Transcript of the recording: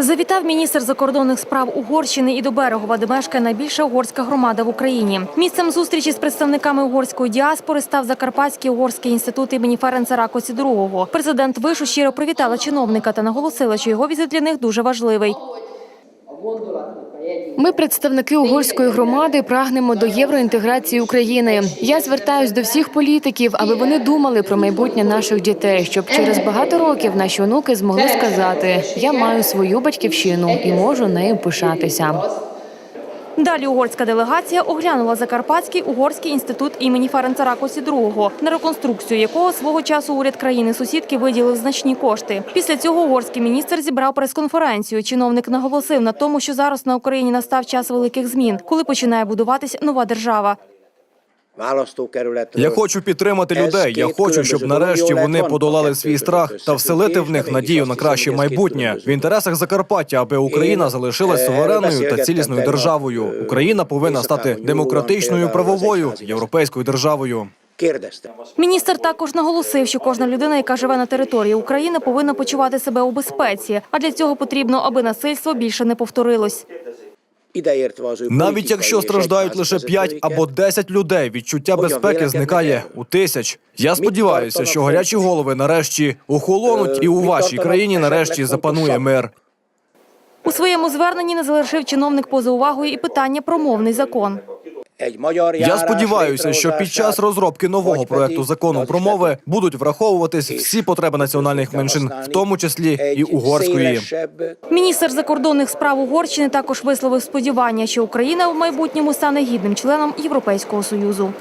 Завітав міністр закордонних справ Угорщини і до Берегова, де мешкає найбільша угорська громада в Україні. Місцем зустрічі з представниками угорської діаспори став Закарпатський угорський інститут імені Ференца Ракосі II. Президент Вишу щиро привітала чиновника та наголосила, що його візит для них дуже важливий. Ми, представники угорської громади, прагнемо до євроінтеграції України. Я звертаюсь до всіх політиків, аби вони думали про майбутнє наших дітей, щоб через багато років наші онуки змогли сказати: я маю свою батьківщину і можу нею пишатися. Далі угорська делегація оглянула Закарпатський угорський інститут імені Ференца Ракосі II, на реконструкцію якого свого часу уряд країни-сусідки виділив значні кошти. Після цього угорський міністр зібрав прес-конференцію. Чиновник наголосив на тому, що зараз на Україні настав час великих змін, коли починає будуватись нова держава. Я хочу підтримати людей. Я хочу, щоб нарешті вони подолали свій страх та вселити в них надію на краще майбутнє в інтересах Закарпаття, аби Україна залишилась суверенною та цілісною державою. Україна повинна стати демократичною, правовою європейською державою. Міністр також наголосив, що кожна людина, яка живе на території України, повинна почувати себе у безпеці. А для цього потрібно, аби насильство більше не повторилось. Навіть якщо страждають лише 5 або 10 людей, відчуття безпеки зникає у тисяч. Я сподіваюся, що гарячі голови нарешті охолонуть, і у вашій країні нарешті запанує мир. У своєму зверненні не залишив чиновник поза увагою і питання про мовний закон. Я сподіваюся, що під час розробки нового проекту закону про мови будуть враховуватись всі потреби національних меншин, в тому числі і угорської. Міністр закордонних справ Угорщини також висловив сподівання, що Україна в майбутньому стане гідним членом Європейського союзу.